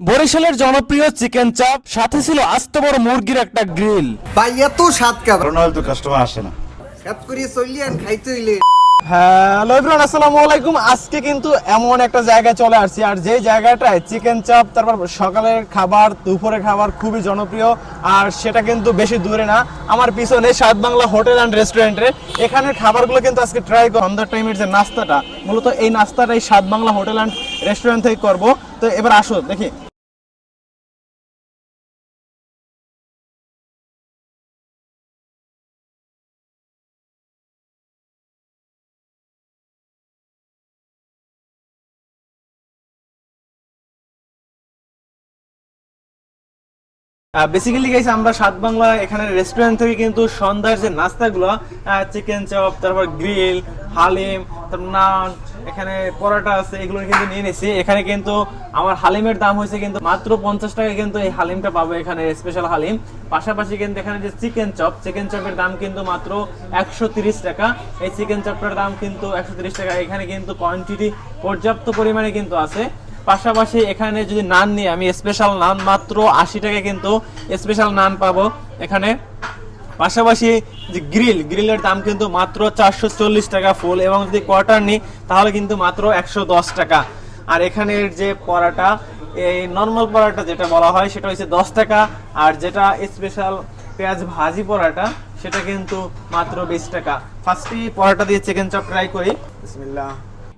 বরিশালের জনপ্রিয় চিকেন চাপ সাথে ছিল আস্ত বড় মুরগির একটা গ্রিল। ভাই এত স্বাদ কাবার রোনাল্ডো কাস্টমার আসে না। সাত করিয়ে চললিয়ান খাইতে হইলে। হ্যালো এভরিওয়ান আসসালামু আলাইকুম। আজকে কিন্তু এমন একটা জায়গায় চলে আসছি আর যে জায়গাটায় চিকেন চাপ তারপর সকালের খাবার দুপুরের খাবার খুবই জনপ্রিয় আর সেটা কিন্তু বেশি দূরে না। আমার পিছনে সাত বাংলা হোটেল অ্যান্ড রেস্টুরেন্টের এখানের খাবারগুলো কিন্তু আজকে ট্রাই করব। সন্ধ্যার টাইমের যে নাস্তাটা মূলত এই নাস্তাটাই সাত বাংলা হোটেল অ্যান্ড রেস্টুরেন্ট থেকে করব। তো এবার আসো দেখি। বেসিক্যালি গাইস আমরা সাত বাংলা এখানে রেস্টুরেন্ট থেকে কিন্তু সন্ধ্যার যে নাস্তাগুলো চিকেন চপ তারপর গ্রিল হালিম, তারপর নান, এখানে পরোটা আছে, এগুলো কিন্তু নিয়ে নিছি। এখানে কিন্তু আমার হালিমের দাম হয়েছে কিন্তু মাত্র পঞ্চাশ টাকা কিন্তু এই হালিমটা পাবো এখানে স্পেশাল হালিম। পাশাপাশি কিন্তু এখানে যে চিকেন চপ চিকেন চপের দাম কিন্তু মাত্র একশো তিরিশ টাকা। এই চিকেন চপটার দাম কিন্তু একশো তিরিশ টাকা। এখানে কিন্তু কোয়ান্টিটি পর্যাপ্ত পরিমাণে কিন্তু আছে। পাশাপাশি এখানে যদি নান নিয়ে আমি স্পেশাল নান মাত্র আশি টাকা কিন্তু স্পেশাল নান পাবো এখানে। পাশাপাশি যে গ্রিল গ্রিলের দাম কিন্তু মাত্র চারশো চল্লিশ টাকা ফুল এবং যদি কোয়ার্টার নিই, তাহলে কিন্তু মাত্র একশো দশ টাকা। আর এখানের যে পরাটা, এই নর্মাল পরাটা যেটা বলা হয়, সেটা হচ্ছে দশ টাকা। আর যেটা স্পেশাল পেঁয়াজ ভাজি পরাটা, সেটা কিন্তু মাত্র বিশ টাকা। ফার্স্টে পরাটা দিয়ে চিকেন চপ ট্রাই করি। বিসমিল্লাহ।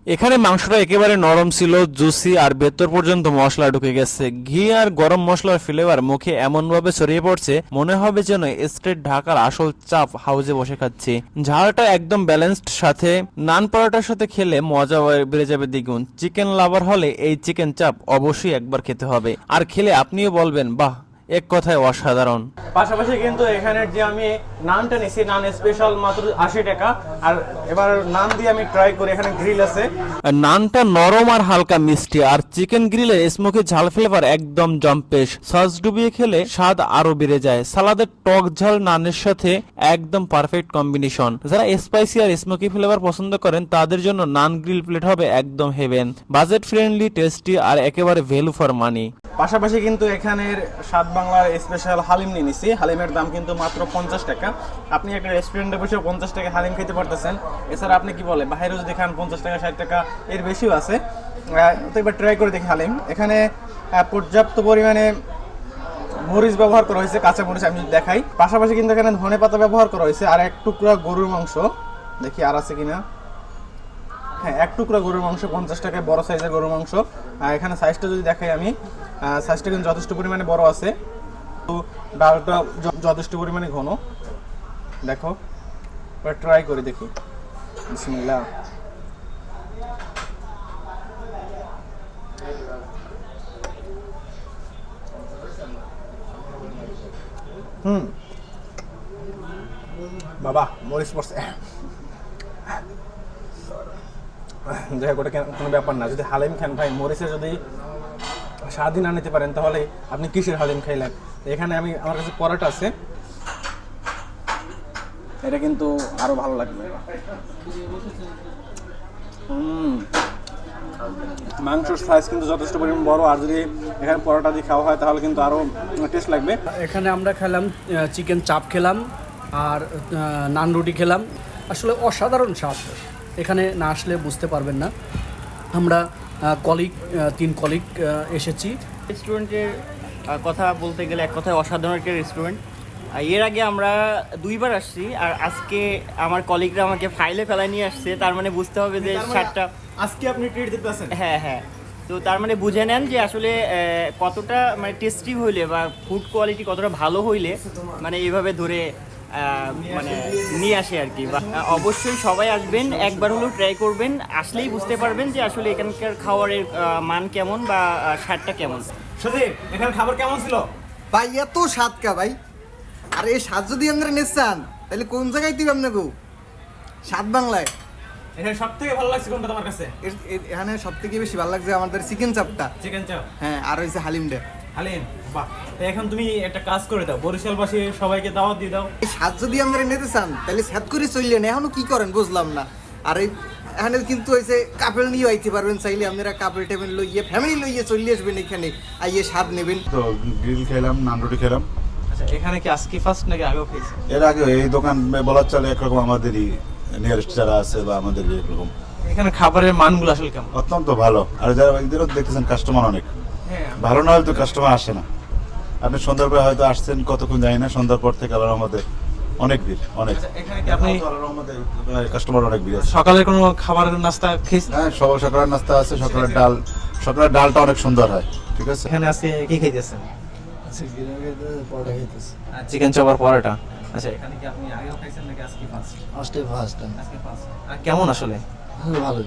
এখানে মাংসটা একেবারে নরম ছিল, জুসি, আর ভেতর পর্যন্ত মশলা ঢুকে গেছে। ঘি আর গরম মশলার ফ্লেভার মুখে এমন ভাবে ছড়িয়ে পড়ছে, মনে হবে যেন স্ট্রেট ঢাকার আসল চাপ হাউজে বসে খাচ্ছি। ঝালটা একদম ব্যালেন্সড সাথে, নান পরোটার সাথে খেলে মজা বেড়ে যাবে দ্বিগুণ। চিকেন লাভার হলে এই চিকেন চাপ অবশ্যই একবার খেতে হবে। আর খেলে আপনিও বলবেন, বাহ এক কথায় অসাধারণ। পাশাপাশি কিন্তু এখানের যে আমি নানটা নিছি নান স্পেশাল মাত্র আশি টাকা। আর এবার নান দিয়ে আমি ট্রাই করি এখানে গ্রিল আছে। নানটা নরম আর হালকা মিষ্টি আর চিকেন গ্রিলের স্মোকি ঝাল ফ্লেভার একদম জম্পেশ। সস ডুবিয়ে খেলে স্বাদ আরও বেড়ে যায়। সালাদের টক ঝাল নানের সাথে একদম পারফেক্ট কম্বিনেশন যারা স্পাইসি আর স্মোকি ফ্লেভার পছন্দ করেন তাদের জন্য নান গ্রিল প্লেট হবে একদম হেভেন বাজেট ফ্রেন্ডলি টেস্টি আর একেবারে ভ্যালু ফর মানি পাশাপাশি কিন্তু এখানের সাত বাংলার স্পেশাল হালিম নিয়ে নিছি। হালিমের দাম কিন্তু মাত্র পঞ্চাশ টাকা। আপনি একটা রেস্টুরেন্টে বসে পঞ্চাশ টাকা হালিম খেতে পারতেছেন। এছাড়া আপনি কি বলে বাইরেও যদি খান পঞ্চাশ টাকা, ষাট টাকা, এর বেশিও আছে। তো এবার ট্রাই করে দেখি হালিম। এখানে পর্যাপ্ত পরিমাণে মরিচ ব্যবহার করা হয়েছে, কাঁচা মরিচ আমি যদি দেখাই। পাশাপাশি কিন্তু এখানে ধনে পাতা ব্যবহার করা হয়েছে, আর এক টুকরা গরুর মাংস। দেখি আর আছে কিনা। হ্যাঁ এক টুকরা গরুর মাংস, পঞ্চাশ টাকায় বড় সাইজের গরুর মাংস। এখানে সাইজটা যদি দেখাই আমি সাইজটা কিন্তু যথেষ্ট পরিমাণে বড় আছে। তো ডালটা যথেষ্ট পরিমাণে ঘন। দেখো, এবার ট্রাই করে দেখি। বিসমিল্লাহ। হুম। বাবা, মরিচ পড়ছে যাই হোক ওটা কোনো ব্যাপার না। যদি হালিম খান, ভাই মরিচে যদি স্বাদই না পারেন, তাহলে আপনি কিসের হালিম খাইলেন? এখানে আমি আমার কাছে পরোটা আছে। এটা কিন্তু আরও ভালো লাগবে। মাংসর সাইজ কিন্তু যথেষ্ট পরিমাণ বড়, আর যদি এখানে পরোটা দিয়ে খাওয়া হয়, তাহলে কিন্তু আরও টেস্ট লাগবে। এখানে আমরা খেলাম চিকেন চাপ খেলাম, আর নান রুটি খেলাম। আসলে অসাধারণ স্বাদ। এখানে না আসলে বুঝতে পারবেন না। আমরা কলিগ তিন কলিগ এসেছি। রেস্টুরেন্টের কথা বলতে গেলে এক কথায় অসাধারণ একটা রেস্টুরেন্ট আর এর আগে আমরা দুইবার আসছি আর আজকে আমার কলিগরা আমাকে ফাইলে ফেলায় নিয়ে আসছে। তার মানে বুঝতে হবে যে সাতটা আজকে আপনি ট্রিট দিতেছেন হ্যাঁ হ্যাঁ। তো তার মানে বুঝে নেন যে আসলে কতটা মানে টেস্টি হইলে বা ফুড কোয়ালিটি কতটা ভালো হইলে মানে এইভাবে ধরে মানে নিয়ে আসে আর কি। অবশ্যই সবাই আসবেন একবার হলেও ট্রাই করবেন আসলেই বুঝতে পারবেন যে আসলে এখানকার খাবারের মান কেমন বা স্বাদটা কেমন। এখানে খাবার কেমন ছিল? ভাই এত স্বাদ কা ভাই। আর এই স্বাদ যদি আপনারা নিচ্ছেন তাহলে কোন জায়গায় দিবে আপনাকে? স্বাদ বাংলায়। এখানে সব থেকে ভালো লাগছে কোনটা তোমার কাছে? এখানে সব থেকে বেশি ভালো লাগছে আমাদের চিকেন চাপটা চিকেন চাপ হ্যাঁ আর হয়েছে হালিমটা হালিম বাহ। এখন তুমি একটা কাজ করে দাও বরিশালবাসী সবাইকে দাওয়াত দিয়ে দাও। এই স্বাদ যদি আপনারা নিতে চান তাহলে স্যাদ করে চললেন এখনও কি করেন বুঝলাম না। আর এই এখানে কিন্তু হয়েছে কাপেল নিয়ে আইতে পারবেন চাইলে আপনারা কাপেল টেবিল লইয়ে ফ্যামিলি লইয়ে চলে আসবেন এখানে আইয়ে স্বাদ নেবেন। তো গ্রিল খেলাম নান রুটি খেলাম। আচ্ছা এখানে কি আজকে ফার্স্ট নাকি আগেও খেয়েছেন? এর আগে এই দোকান বলার চলে একরকম আমাদেরই নিয়ারেস্ট যারা আছে বা আমাদের একরকম। এখানে খাবারের মানগুলো আসলে কেমন? অত্যন্ত ভালো। আর যারা দেখতেছেন কাস্টমার অনেক। ভালো না হলে তো কাস্টমার আসে না। আপনি সন্ধ্যার পরে হয়তো আসছেন কতক্ষণ জানি না সন্ধ্যার পর থেকে আল্লাহর আমাদের অনেক ভিড় অনেক। আচ্ছা, এখানে কি আপনি কাস্টমার অনেক ভিড় আছে। সকালের কোনো খাবারের নাস্তা খেয়েছেন? হ্যাঁ সবাই সকালের নাস্তা আছে সকালের ডাল। সকালের ডালটা অনেক সুন্দর হয় ঠিক আছে? এখানে আজকে কি খাইতেছেন? চিকেন চপ আর পরোটা। আচ্ছা এখানে কি আপনি আগেও খাইছেন নাকি আজকে ফার্স্ট আজকে ফার্স্ট টাইম আজকে ফার্স্ট আর কেমন আসলে? ভালো।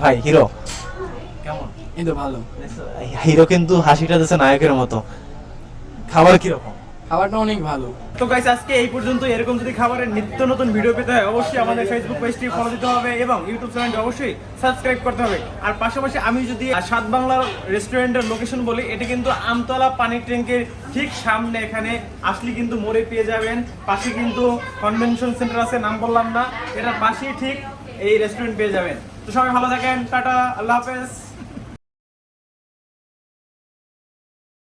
ভাই হিরো? কেমন? ভালো। হিরো কিন্তু হাসিটা দিচ্ছে নায়কের মতো। খাবার কীরকম? খাবারটা অনেক ভালো। তো গাইস আজকে এই পর্যন্ত এরকম যদি খাবারের নিত্য নতুন ভিডিও পেতে হয় অবশ্যই আমাদের ফেসবুক পেজটি ফলো দিতে হবে এবং ইউটিউব চ্যানেলটি অবশ্যই সাবস্ক্রাইব করতে হবে। আর পাশাপাশি আমি যদি সাত বাংলার রেস্টুরেন্টের লোকেশন বলি এটি কিন্তু আমতলা পানির ট্যাঙ্কের ঠিক সামনে এখানে। আসলে কিন্তু মোড়ে পেয়ে যাবেন। পাশে কিন্তু কনভেনশন সেন্টার আছে নাম বললাম না। এটার পাশেই ঠিক এই রেস্টুরেন্ট পেয়ে যাবেন। তো সবাই ভালো থাকেন। টাটা আল্লাহ হাফেজ।